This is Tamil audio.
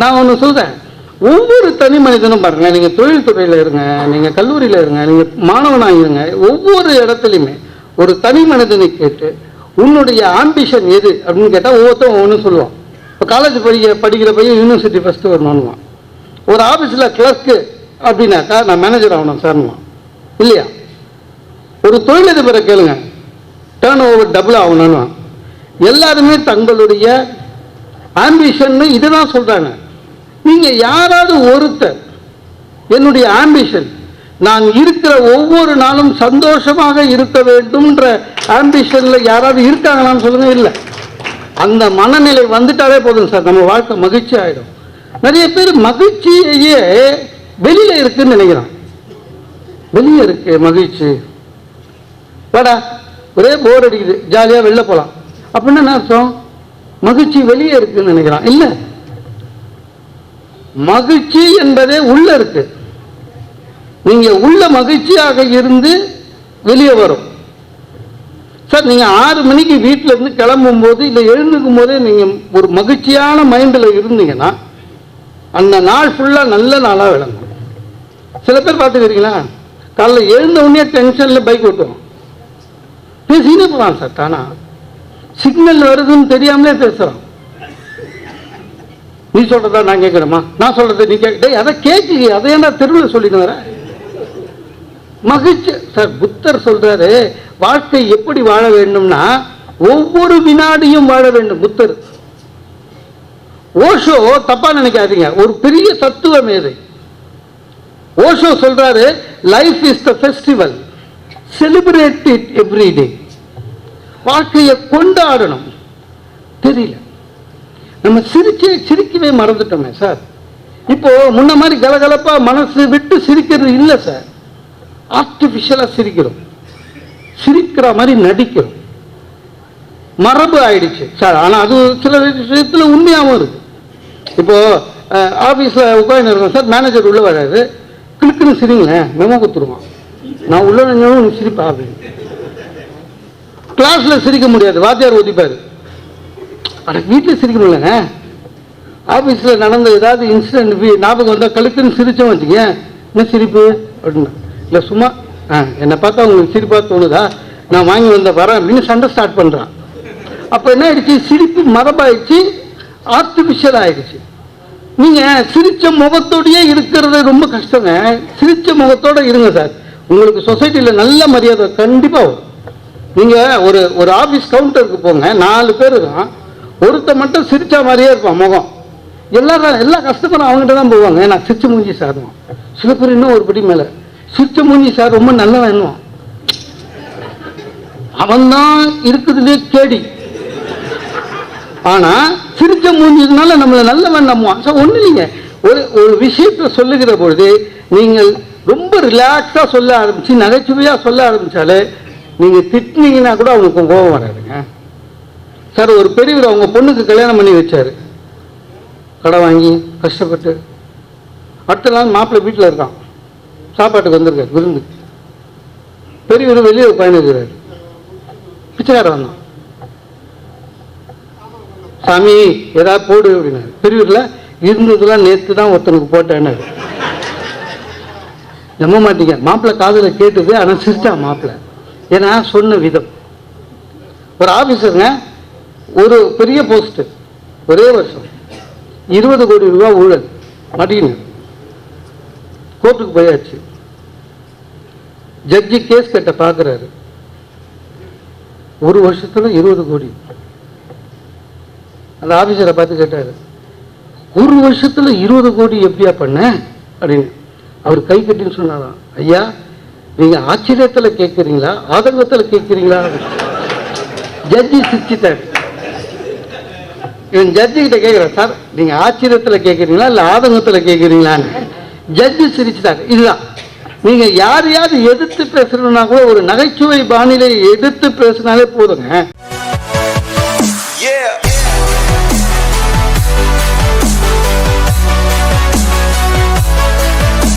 நான் ஒன்று சொல்கிறேன் ஒவ்வொரு தனி மனிதனும் பாருங்க நீங்கள் தொழில்துறையில் இருங்க நீங்கள் கல்லூரியில் இருங்க நீங்கள் மாணவனாக இருங்க ஒவ்வொரு இடத்துலையுமே ஒரு தனி மனிதனை கேட்டு உன்னுடைய ஆம்பிஷன் எது அப்படின்னு கேட்டால் ஒவ்வொருத்தரும் ஒன்று சொல்லுவான். இப்போ காலேஜ் படிக்க படிக்கிற பையன் யூனிவர்சிட்டி ஃபஸ்ட்டு வரணும்னுவான். ஒரு ஆஃபீஸில் கிளர்க்கு அப்படின்னாக்கா நான் மேனேஜர் ஆகணும் சார்னுவான் இல்லையா? ஒரு தொழிலதிபரை கேளுங்க டேர்ன் ஓவர் டபுள் ஆகணும்னுவான். எல்லாருமே தங்களுடைய ஆம்பிஷன் இதுதான் சொல்கிறாங்க நீங்க யாராவது ஒருத்தர் என்னுடைய ஆம்பிஷன் நான் இருக்கிற ஒவ்வொரு நாளும் சந்தோஷமாக இருக்க வேண்டும்ன்ற ஆம்பிஷன்ல யாராவது இருக்காங்களான்னு சொல்லுங்கள் இல்லை. அந்த மனநிலை வந்துட்டாலே போதும் சார் நம்ம வாழ்க்கை மகிழ்ச்சி ஆயிடும். நிறைய பேர் மகிழ்ச்சியையே வெளியில் இருக்குன்னு நினைக்கிறான். வெளியே இருக்கு மகிழ்ச்சி. வாடா ஒரே போர் அடிக்குது ஜாலியாக வெளில போகலாம் அப்படின்னா என்ன அர்த்தம்? மகிழ்ச்சி வெளியே இருக்குன்னு நினைக்கிறான். இல்லை. மகிழ்ச்சி என்பதே உள்ள இருக்கு. நீங்க உள்ள மகிழ்ச்சியாக இருந்து வெளியே வரும். சார் நீங்க ஆறு மணிக்கு வீட்டில இருந்து கிளம்பும் போது இல்லை எழுந்துக்கும் போதே நீங்க ஒரு மகிழ்ச்சியான மைண்டில் இருந்தீங்கன்னா அந்த நாள் ஃபுல்லா நல்ல நாளா விளங்கும். சில பேர் பார்த்துக்கிறீங்களா? காலைல எழுந்த உடனே டென்ஷன்ல பைக் ஓட்டுவோம் பேசினே போகலாம் சார் தானா? சிக்னல் வருதுன்னு தெரியாமலே பேசுறான் நீ சொல்றதா நான் கேட்கணுமா? நான் சொல்றதை நீ கேட்க அதை கேட்கு அதை என்ன தெருவில் சொல்லிட்டு மகிழ்ச்சி. சார் புத்தர் சொல்றாரு வாழ்க்கை எப்படி வாழ வேண்டும்னா ஒவ்வொரு வினாடியும் வாழ வேண்டும் புத்தர். ஓஷோ தப்பா நினைக்காதீங்க. ஒரு பெரிய தத்துவம் எது ஓஷோ சொல்றாரு life is the festival celebrate it every day வாழ்க்கையை கொண்டாடணும். தெரியல. நம்ம சிரிச்சே சிரிக்கவே மறந்துட்டோமே சார் இப்போ முன்ன மாதிரி கலகலப்பா மனசு விட்டு சிரிக்கிறது இல்லை சார் ஆர்டிஃபிஷியலாக சிரிக்கிறோம். சிரிக்கிற மாதிரி நடிக்கிறோம். மரபு ஆயிடுச்சு சார் ஆனால் அது சில விஷயத்தில் உண்மையாகவும் இருக்கு. இப்போ ஆஃபீஸில் உட்காந்து இருக்கோம் சார் மேனேஜர் உள்ள வராது கிளிக்குன்னு சிரிங்களேன் மெமோ கொடுத்துருவான் நான் உள்ள நினைஞ்சாலும் சிரிப்பா அப்படின்னு கிளாஸில் சிரிக்க முடியாது. வாத்தியார் ஒதிப்பாரு ஆனால் வீட்டில் சிரிக்க ஆஃபீஸில் நடந்த ஏதாவது இன்சிடென்ட் ஞாபகம் வந்தால் கழுத்துன்னு சிரிச்சோம் வச்சுங்க என்ன சிரிப்பு? அப்படின்னா இல்லை சும்மா ஆ என்னை பார்த்தா உங்களுக்கு சிரிப்பாக தோணுதா? நான் வாங்கி வந்த வரேன் அப்படின்னு சண்டை ஸ்டார்ட் பண்ணுறான் அப்போ என்ன ஆயிடுச்சு? சிரிப்பு மரபாயிடுச்சு ஆர்டிஃபிஷியல் ஆயிடுச்சு. நீங்கள் சிரித்த முகத்தோடயே இருக்கிறது ரொம்ப கஷ்டங்க. சிரித்த முகத்தோட இருங்க சார். உங்களுக்கு சொசைட்டியில் நல்ல மரியாதை கண்டிப்பாக வரும். நீங்கள் ஒரு ஒரு ஆஃபீஸ் கவுண்டருக்கு போங்க. நாலு பேர் தான் ஒருத்த மட்டும் சிரிச்ச மாதிரியே இருப்பான் முகம். எல்லாரும் எல்லா கஷ்டப்படும் அவங்ககிட்ட தான் போவாங்க. நான் சிரிச்சு மூஞ்சி சாருவான் சில பேர் இன்னும் ஒரு படி மேலே. சிரிச்ச மூஞ்சி சார் ரொம்ப நல்லவன் அவன் அவன்தான் இருக்கிறதுலே கேடி. ஆனா சிரிச்ச மூஞ்சினால நம்மளை நல்லவன் நம்புவான். சார் ஒண்ணு இல்லைங்க. ஒரு ஒரு விஷயத்த சொல்லுகிற பொழுது நீங்கள் ரொம்ப ரிலாக்ஸா சொல்ல ஆரம்பிச்சு நகைச்சுவையா சொல்ல ஆரம்பிச்சாலே நீங்க திட்டினீங்கன்னா கூட அவனுக்கு கோபம் வராதுங்க. சார் ஒரு பெரியவர் அவங்க பொண்ணுக்கு கல்யாணம் பண்ணி வச்சாரு. கடை வாங்கி கஷ்டப்பட்டு. அடுத்த நாள் மாப்பிள்ளை வீட்டில் இருக்கான். சாப்பாட்டுக்கு வந்திருக்காரு விருந்து. பெரியவர் வெளியே பயணிக்கிறார் பிச்சைக்காரன் வந்தான் சாமி ஏதாவது போடு அப்படின்னாரு. பெரியவர்ல இருந்ததுலாம் நேற்று தான் ஒருத்தனுக்கு போட்டேன்னு நம்ப மாட்டீங்க. மாப்பிள்ளை காதுல கேட்டது ஆனால் சிரிச்சான் மாப்பிள்ளை. ஏன்னா சொன்ன விதம். ஒரு ஆஃபீஸருங்க ஒரு பெரிய போஸ்ட் ஒரே வருஷம். இருபது கோடி ரூபா ஊழல் மாட்டிக்கின்னு கோர்ட்டுக்கு போயாச்சு. ஜட்ஜி கேஸ் கட்ட பார்க்குறாரு ஒரு வருஷத்துல இருபது கோடி. அந்த ஆபீசரை பார்த்து கேட்டாரு ஒரு வருஷத்துல இருபது கோடி எப்படியா பண்ண? அப்படின்னு. அவர் கை கட்டின்னு சொன்னாராம் ஐயா நீங்க ஆச்சரியத்துல கேட்குறீங்களா ஆதங்கத்தில் கேட்குறீங்களா ஜட்ஜி சிரிச்சிட்டாரு. இவன் ஜட்ஜி கிட்ட கேட்குறேன் சார் நீங்க ஆச்சரியத்தில் கேட்குறீங்களா இல்லை ஆதங்கத்தில் கேட்குறீங்களான்னு ஜட்ஜி சிரிச்சிட்டாரு. இதுதான். நீங்க யாரையாவது எதிர்த்து பேசுறதுனா கூட ஒரு நகைச்சுவை பாணியில எதிர்த்து பேசினாலே போதுங்க. Yeah.